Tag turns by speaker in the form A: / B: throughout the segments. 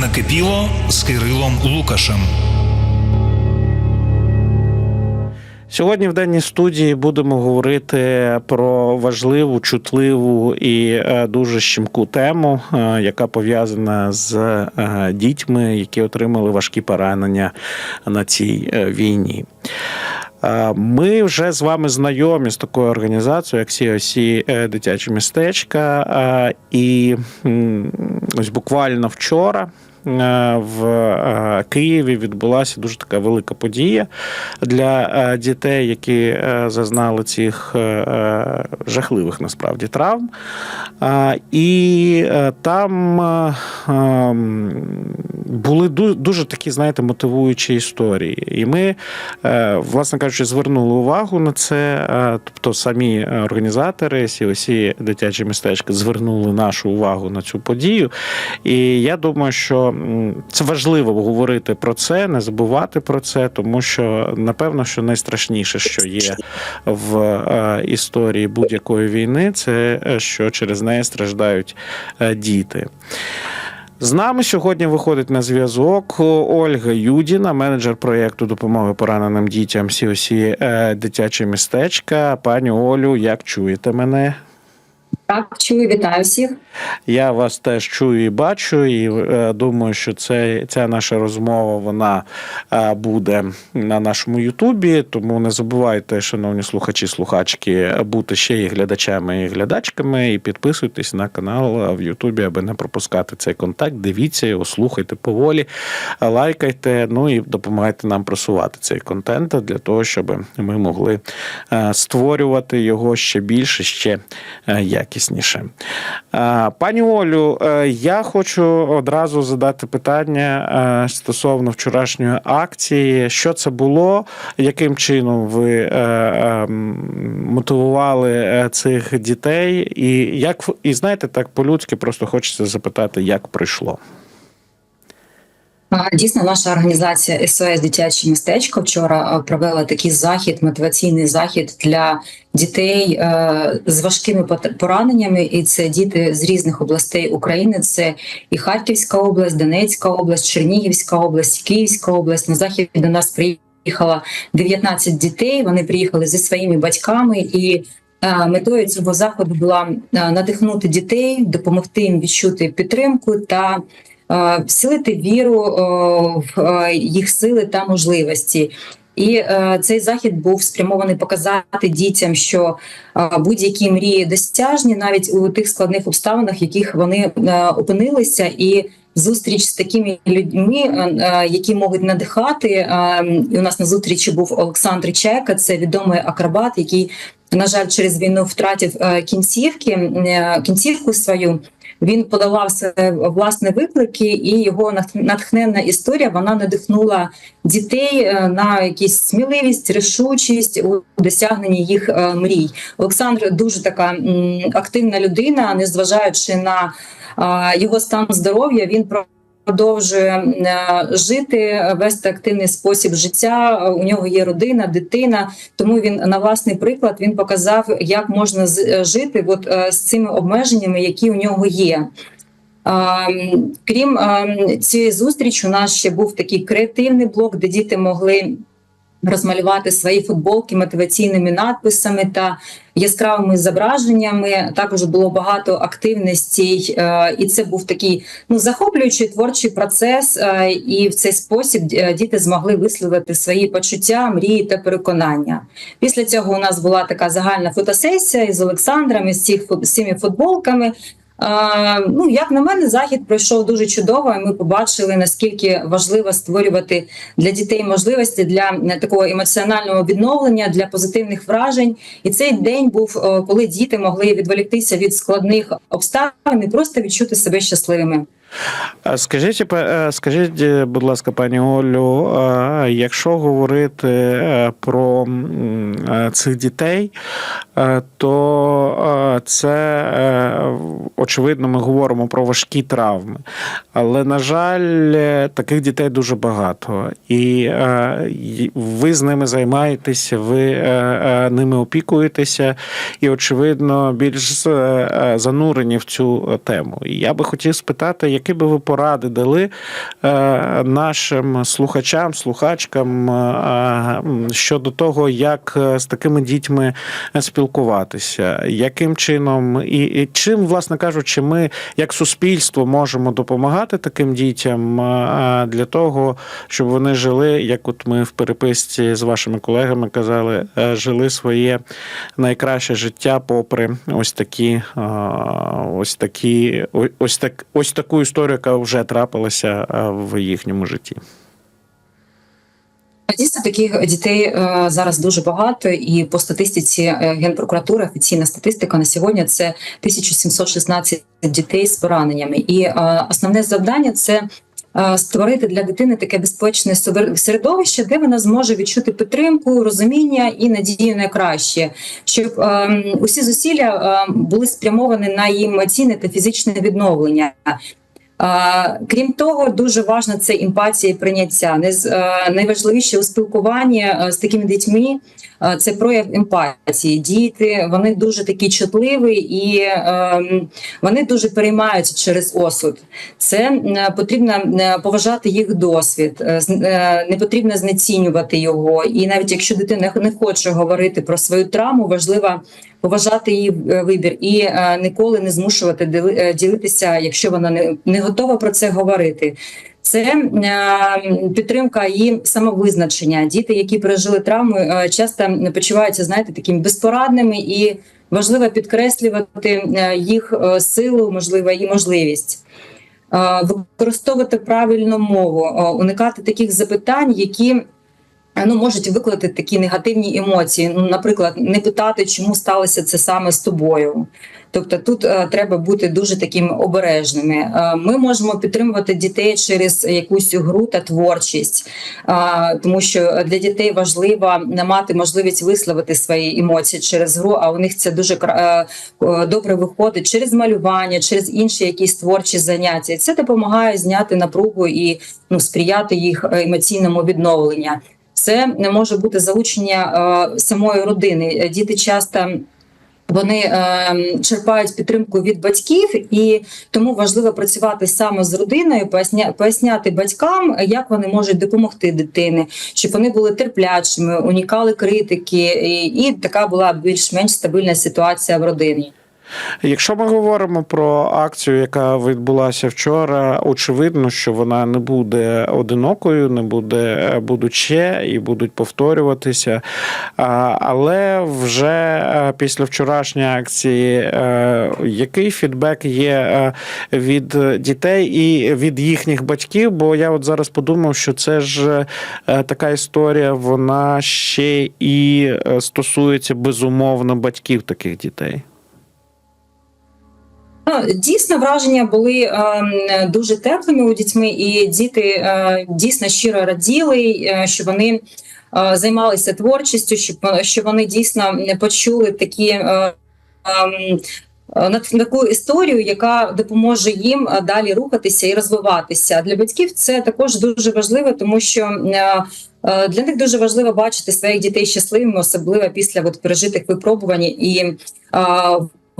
A: Накипіло з Кирилом Лукашем.
B: Сьогодні в денній студії будемо говорити про важливу, чутливу і е, дуже щемку тему, е, яка пов'язана з е, дітьми, які отримали важкі поранення на цій війні. Ми вже з вами знайомі з такою організацією, як COC е, дитячі містечка. І ось буквально вчора в е, Києві відбулася дуже така велика подія для е, дітей, які е, зазнали цих е, е, жахливих насправді травм. І е, там е, ем, були дуже такі, знаєте, мотивуючі історії. І ми, е, власне кажучи, звернули увагу на це. е, Тобто самі організатори COC дитячі містечка звернули нашу увагу на цю подію. І я думаю, що це важливо говорити про це, не забувати про це, тому що напевно, що найстрашніше, що є в е, історії будь-якої війни, це е, що через неї страждають е, діти. З нами сьогодні виходить на зв'язок Ольга Юдіна, менеджер проєкту допомоги пораненим дітям е, дитяче містечка. Пані Олю, як чуєте мене?
C: Так, чую, вітаю всіх.
B: Я вас теж чую і бачу, і е, думаю, що це, ця наша розмова вона е, буде на нашому Ютубі. Тому не забувайте, шановні слухачі, слухачки, бути ще і глядачами і глядачками, і підписуйтесь на канал в Ютубі, аби не пропускати цей контакт. Дивіться його, слухайте поволі, лайкайте. Ну і допомагайте нам просувати цей контент для того, щоб ми могли е, створювати його ще більше, ще е, якісніше. Е, Пані Олю, е, я хочу одразу задати питання е, стосовно вчорашньої акції. Що це було? Яким чином ви мотивували цих дітей? І як і знаєте, так по-людськи просто хочеться запитати, як прийшло?
C: Дійсно, наша організація СОС Дитяче містечко вчора провела такий захід, мотиваційний захід для дітей е, з важкими пораненнями. І це діти з різних областей України. Це і Харківська область, Донецька область, Чернігівська область, Київська область. На захід до нас приїхало 19 дітей. Вони приїхали зі своїми батьками і. е, Метою цього заходу була е, надихнути дітей, допомогти їм відчути підтримку та е, вселити віру е, в е, їх сили та можливості. І е, цей захід був спрямований показати дітям, що е, будь-які мрії досяжні, навіть у тих складних обставинах, в яких вони е, опинилися, і зустріч з такими людьми, е, е, які можуть надихати. Е, у нас на зустрічі був Олександр Чека, це відомий акробат, який, на жаль, через війну втратив е, кінцівки, е, кінцівку свою. Він подавав себе власне виклики, і його натх- натхненна історія вона надихнула дітей е, на якісь сміливість, рішучість у досягненні їх е, мрій. Олександр дуже така активна людина, незважаючи на його стан здоров'я, він про. Продовжує е, жити, вести активний спосіб життя. У нього є родина, дитина. Тому він на власний приклад він показав, як можна е, жити от, е, з цими обмеженнями, які у нього є. Крім цієї зустрічі, у нас ще був такий креативний блок, де діти могли розмалювати свої футболки мотиваційними надписами та яскравими зображеннями. Також було багато активностей, е, і це був такий ну захоплюючий творчий процес. е, І в цей спосіб е, діти змогли висловити свої почуття, мрії та переконання. Після цього у нас була така загальна фотосесія із Олександром із цими футболками. Ну, як на мене, захід пройшов дуже чудово. і Ми побачили наскільки важливо створювати для дітей можливості для е, такого емоціонального відновлення, для позитивних вражень. І цей день був, е, коли діти могли відволіктися від складних обставин і просто відчути себе щасливими.
B: Скажіть, е, скажіть, е, будь ласка, пані Олю, якщо говорити е, про цих дітей, то це очевидно, ми говоримо про важкі травми. Але, на жаль, таких дітей дуже багато. І ви з ними займаєтеся, ви ними опікуєтеся, і, очевидно, більш занурені в цю тему. Я би хотів спитати, які би ви поради дали е, нашим слухачам, слухачкам е, е, щодо того, як з такими дітьми спілкуватися, яким чином і, і чим, власне кажучи, ми як суспільство можемо допомагати таким дітям для того, щоб вони жили, як от ми в переписці з вашими колегами казали, жили своє найкраще життя, попри ось такі, ось такі, ось так, ось таку історію, яка вже трапилася е, в їхньому житті.
C: Дійсно, таких дітей е, зараз дуже багато, і по статистиці е, Генпрокуратури офіційна статистика на сьогодні це 1716 дітей з пораненнями. І основне завдання це. Створити для дитини таке безпечне середовище, де вона зможе відчути підтримку, розуміння і надію на краще, щоб е, усі зусилля е, були спрямовані на її емоційне та фізичне відновлення. Крім того, дуже важна це емпатія і прийняття. Е, найважливіше у спілкуванні е, з такими дітьми е, це прояв емпатії. Діти вони дуже такі чутливі і е, вони дуже переймаються через осуд. Це потрібно поважати їх досвід, не потрібно знецінювати його. І навіть якщо дитина не хоче говорити про свою травму, важливо поважати її е, вибір і е, ніколи не змушувати е, ділитися, якщо вона не, готова про це говорити. Це підтримка її самовизначення. Діти, які пережили травму, часто почуваються, знаєте, такими безпорадними і важливо підкреслювати їх силу, можливо, і можливість. Використовувати правильну мову, уникати таких запитань, які ну, можуть викликати такі негативні емоції. Ну, наприклад, не питати, чому сталося це саме з тобою. Тобто тут е, треба бути дуже таким обережними. Е, ми можемо підтримувати дітей через якусь гру та творчість, е, тому що для дітей важливо не мати можливість висловити свої емоції через гру. А у них це дуже е, е, добре виходить через малювання, через інші якісь творчі заняття. Це допомагає зняти напругу і ну сприяти їх емоційному відновленню. Це не може бути залучення е, самої родини. Діти часто. Вони е, черпають підтримку від батьків, і тому важливо працювати саме з родиною, поясня, поясняти батькам, як вони можуть допомогти дитині, щоб вони були терплячими, унікали критики, і, і така була більш-менш стабільна ситуація в родині.
B: Якщо ми говоримо про акцію, яка відбулася вчора, очевидно, що вона не буде одинокою, не буде будуть ще і будуть повторюватися. Але вже е, після вчорашньої акції, е, який фідбек є е, від дітей і від їхніх батьків? Бо я от зараз подумав, що це ж е, така історія, вона ще і е, стосується безумовно батьків таких дітей.
C: Ну, Дійсно, враження були е, дуже теплими у дітьми, і діти е, дійсно щиро раділи, е, що вони е, займалися творчістю, щоб що вони дійсно почули такі. Е, е, на таку історію, яка допоможе їм далі рухатися і розвиватися. Для батьків це також дуже важливо, тому що для них дуже важливо бачити своїх дітей щасливими, особливо після от, пережитих випробувань і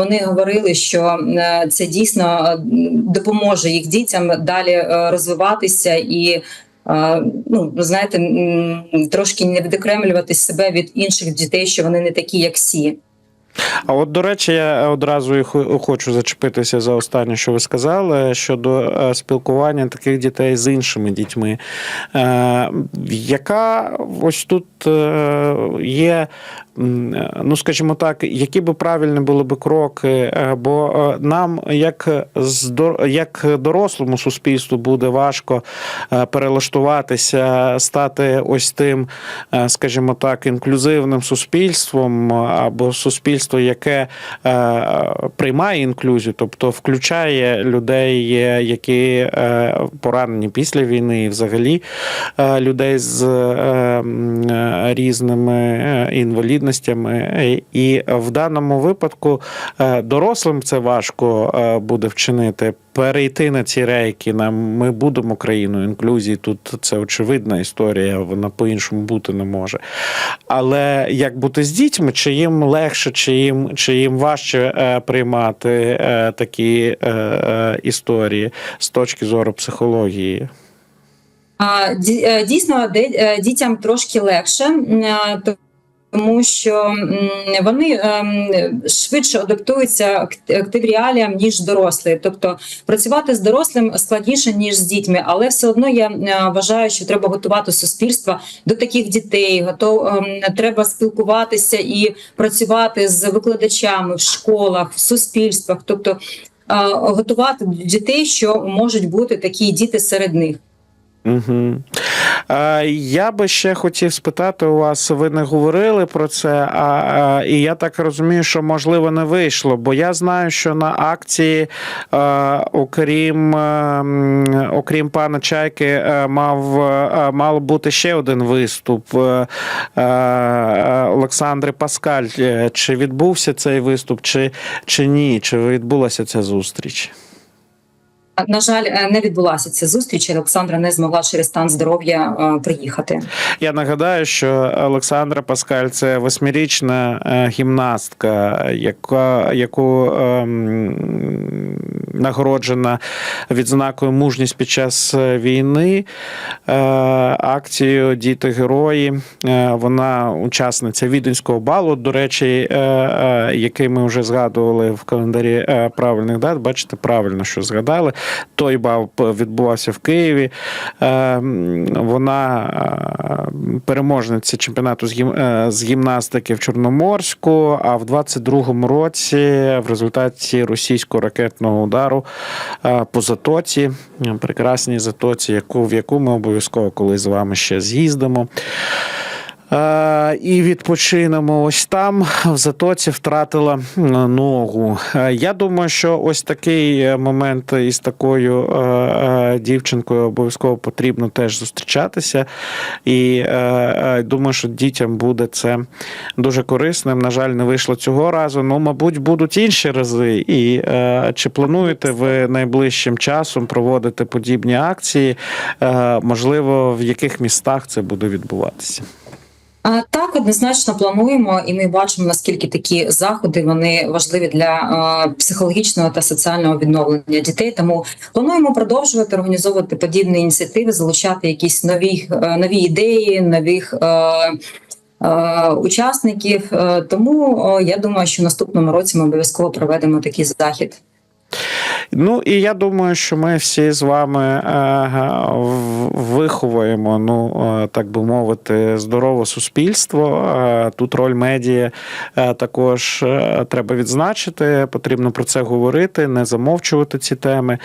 C: вони говорили, що е, це дійсно е, допоможе їх дітям далі е, розвиватися і. Ну, знаєте, трошки не відокремлювати себе від інших дітей, що вони не такі, як всі.
B: А от, до речі, я одразу і хочу зачепитися за останнє, що ви сказали, щодо е, спілкування таких дітей з іншими дітьми. Е, Яка ось тут е, є, ну скажімо так, які би правильні були би кроки? Бо нам, як, як дорослому суспільству, буде важко перелаштуватися, стати ось тим, скажімо так, інклюзивним суспільством або суспільством суспільство, яке е, приймає інклюзію, тобто включає людей, е, які е, поранені після війни, і взагалі людей з різними інвалідностями. І в даному випадку дорослим це важко буде вчинити. Перейти на ці рейки, нам ми будемо країною інклюзії. Тут це очевидна історія, вона по-іншому бути не може. Але як бути з дітьми, чи їм легше, чи їм, чи їм важче е, приймати е, такі е, е, історії з точки зору психології?
C: Е, Дійсно, е, дітям трошки легше, е, тому що вони ем, швидше адаптуються ак- активріаліям, ніж дорослі. Тобто працювати з дорослим складніше, ніж з дітьми, але все одно я вважаю, що треба готувати суспільство до таких дітей. Готов, ем, треба спілкуватися і працювати з викладачами в школах, в суспільствах. Тобто е, готувати дітей, що можуть бути такі діти серед них.
B: Угу. Я би ще хотів спитати у вас, ви не говорили про це, а, а, і я так розумію, що можливо не вийшло, бо я знаю, що на акції, а, окрім, а, окрім пана Чайки, а, мав, а, мав бути ще один виступ а, а, Олександри Паскаль. Е, Чи відбувся цей виступ, чи, чи ні? Чи відбулася ця зустріч?
C: На жаль, е, не відбулася ця зустріч. Олександра не змогла через стан здоров'я е, приїхати.
B: Я нагадаю, що Олександра Паскаль це восьмирічна е, гімнастка, яка яку ем, нагороджена відзнакою мужність під час війни. Е, акцією Діти герої. Е, вона учасниця віденського балу. До речі, е, е, який ми вже згадували в календарі правильних дат. Бачите, правильно, що згадали. Той бал відбувався в Києві. Е, Вона е, переможниця чемпіонату е, з гімнастики в Чорноморську. А в 22-му році, в результаті російського ракетного удару е, по затоці, прекрасній затоці, яку в яку ми обов'язково колись з вами ще з'їздимо. Е, І відпочинемо ось там в затоці втратила ногу. Е, Я думаю, що ось такий е, момент із такою дівчинкою обов'язково потрібно теж зустрічатися. І думаю, що дітям буде це дуже корисним. На жаль, не вийшло цього разу. Ну, мабуть, будуть інші рази. І чи плануєте ви найближчим часом проводити подібні акції? Можливо, в яких містах це буде відбуватися?
C: Так, однозначно плануємо, і ми бачимо, наскільки такі заходи вони важливі для е, психологічного та соціального відновлення дітей. Тому плануємо продовжувати організовувати подібні ініціативи, залучати якісь нові, е, нові ідеї, нових. Е, Учасників тому я думаю, що наступному році ми обов'язково проведемо такий захід.
B: Ну і я думаю, що ми всі з вами е, виховуємо, ну е, так би мовити, здорове суспільство. Е, Тут роль медіа також треба відзначити. Потрібно про це говорити, не замовчувати ці теми.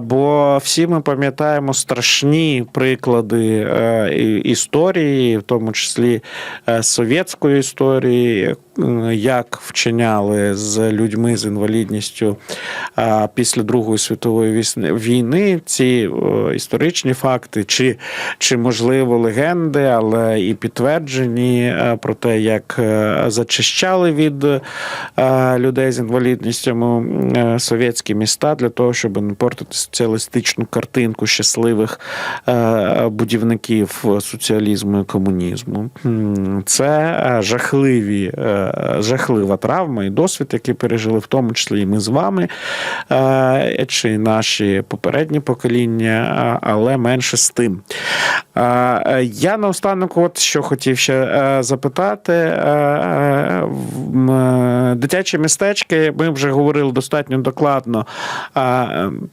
B: Бо всі ми пам'ятаємо страшні приклади історії, в тому числі совєтської історії, як вчиняли з людьми з інвалідністю після Другої світової війни. Ці історичні факти, чи, чи можливо легенди, але і підтверджені е, про те, як е, зачищали від е, людей з інвалідністю совєтські міста для того, щоб не портити соціалістичну картинку щасливих будівників соціалізму і комунізму. Це жахливі, жахлива травма і досвід, який пережили, в тому числі і ми з вами, е, чи наші попередні покоління, але менше з тим. Е, Я наостанок, от що хотів ще е, запитати. Дитячі містечки, ми вже говорили достатньо докладно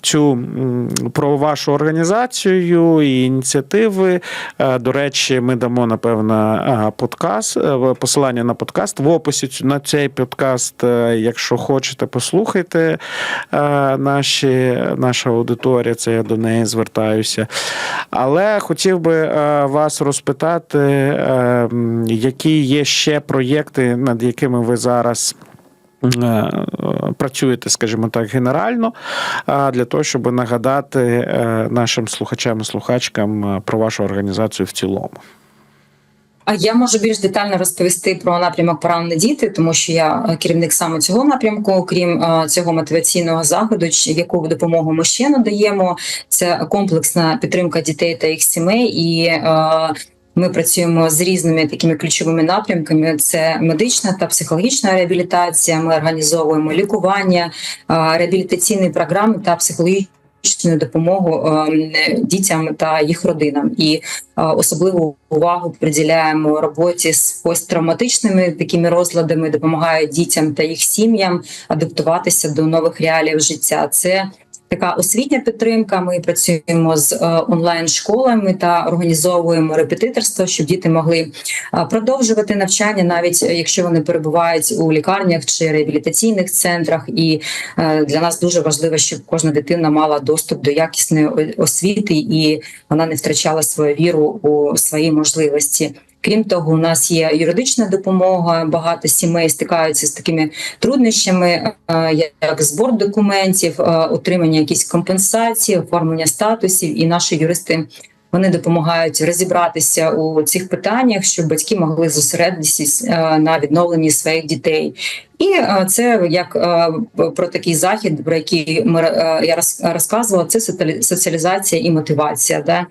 B: цю про вашу організацію і ініціативи. До речі, ми дамо напевно подкаст, е, посилання на подкаст в описі на цей подкаст. е, Якщо хочете, послухайте е, наші, наша аудиторія, це я до неї звертаюся. Але хотів би вас розпитати, які є ще проєкти, над якими ви зараз. Е, працюєте, скажімо так, генерально, для того, щоб нагадати е, нашим слухачам і слухачкам е, про вашу організацію в цілому.
C: А я можу більш детально розповісти про напрямок поранені діти, тому що я керівник саме цього напрямку, крім е, цього мотиваційного заходу, яку допомогу ми ще надаємо. Це комплексна підтримка дітей та їх сімей і. Ми працюємо з різними такими ключовими напрямками: це медична та психологічна реабілітація. Ми організовуємо лікування, реабілітаційні програми та психологічну допомогу дітям та їх родинам. І особливу увагу приділяємо роботі з посттравматичними такими розладами, допомагає дітям та їх сім'ям адаптуватися до нових реалій життя. Це Така освітня підтримка. Ми працюємо з е, онлайн-школами та організовуємо репетиторство, щоб діти могли е, продовжувати навчання, навіть е, якщо вони перебувають у лікарнях чи реабілітаційних центрах. І для нас дуже важливо, щоб кожна дитина мала доступ до якісної освіти і вона не втрачала свою віру у свої можливості. Крім того, у нас є юридична допомога. Багато сімей стикаються з такими труднощами, е, як збор документів, е, отримання якісь компенсації, оформлення статусів. І наші юристи вони допомагають розібратися у цих питаннях, щоб батьки могли зосередитися е, на відновленні своїх дітей. І це як про такий захід, про який ми я роз- розказувала, це соціалі- соціалізація і мотивація. Да?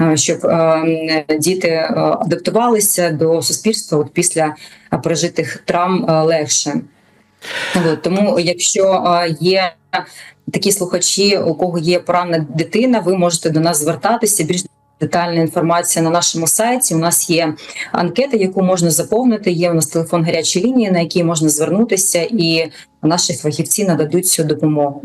C: Е, щоб е, діти е, адаптувалися до суспільства от після пережитих травм легше. От, тому, якщо є такі слухачі, у кого є поранена дитина, ви можете до нас звертатися. Більш детальна інформація на нашому сайті. У нас є анкета, яку можна заповнити. Є у нас телефон гарячої лінії, на який можна звернутися, і наші фахівці нададуть цю допомогу.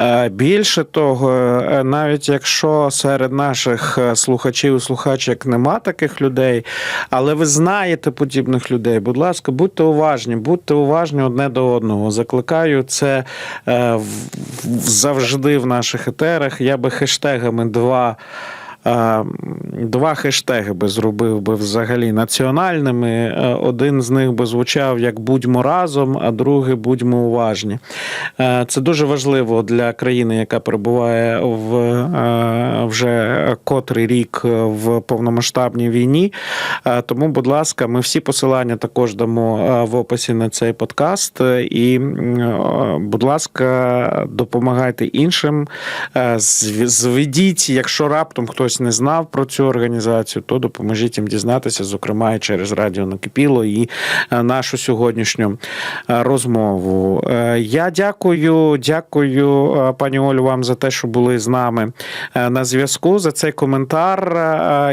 B: Е, Більше того, е, навіть якщо серед наших е, слухачів і слухачок нема таких людей, але ви знаєте подібних людей, будь ласка, будьте уважні, будьте уважні одне до одного. Закликаю це завжди в наших етерах. Я би хештегами два. Е, Два хештеги би зробив би взагалі національними. Е, Один з них би звучав як будьмо разом, а другий будьмо уважні. Е, Це дуже важливо для країни, яка перебуває в вже котрий рік в повномасштабній війні. Тому, будь ласка, ми всі посилання також дамо в описі на цей подкаст. І, будь ласка, допомагайте іншим. Зведіть, якщо раптом хтось не знав про цю організацію, то допоможіть їм дізнатися, зокрема і через радіо накипіло і е, нашу сьогоднішню е, розмову. Е, Я дякую, дякую, пані Олю, вам за те, що були з нами на зв'язку, за цей коментар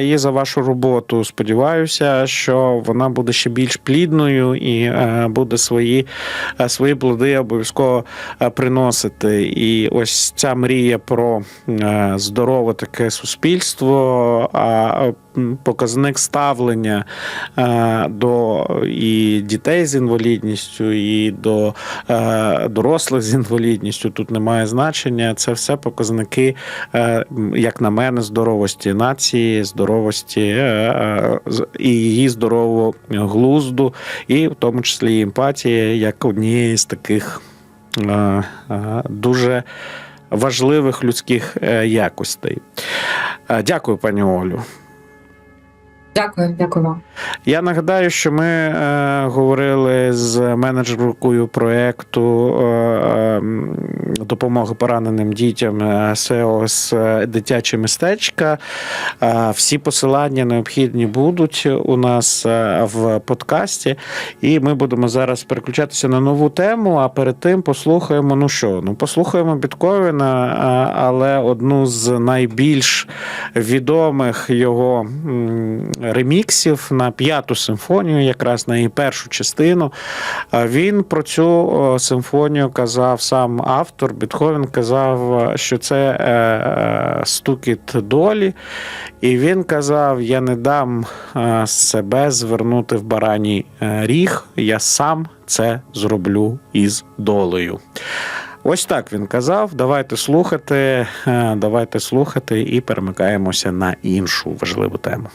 B: і за вашу роботу. Сподіваюся, що вона буде ще більш плідною і буде свої, свої плоди обов'язково приносити. І ось ця мрія про здорове таке суспільство, а показник ставлення е, до і дітей з інвалідністю, і до е, дорослих з інвалідністю тут немає значення. Це все показники, е, як на мене, здоровості нації, здоровості і її здорового глузду, і в тому числі емпатії, як однієї з таких дуже важливих людських е, якостей. Е, Дякую, пані Олю.
C: Дякую, дякую вам.
B: Я нагадаю, що ми е, говорили з менеджеркою проєкту е, е, допомоги пораненим дітям е, СЕОС дитяче містечка. Е, всі посилання необхідні будуть у нас е, в подкасті, і ми будемо зараз переключатися на нову тему. А перед тим послухаємо. Ну що, ну послухаємо Бітковіна, е, але одну з найбільш відомих його реміксів на п'яту симфонію, якраз на її першу частину. Він про цю симфонію казав сам автор. Бетховен казав, що це е, е, стукіт долі. І він казав: Я не дам е, себе звернути в бараній е, ріг, я сам це зроблю із долею. Ось так він казав. Давайте слухати, е, давайте слухати і перемикаємося на іншу важливу тему.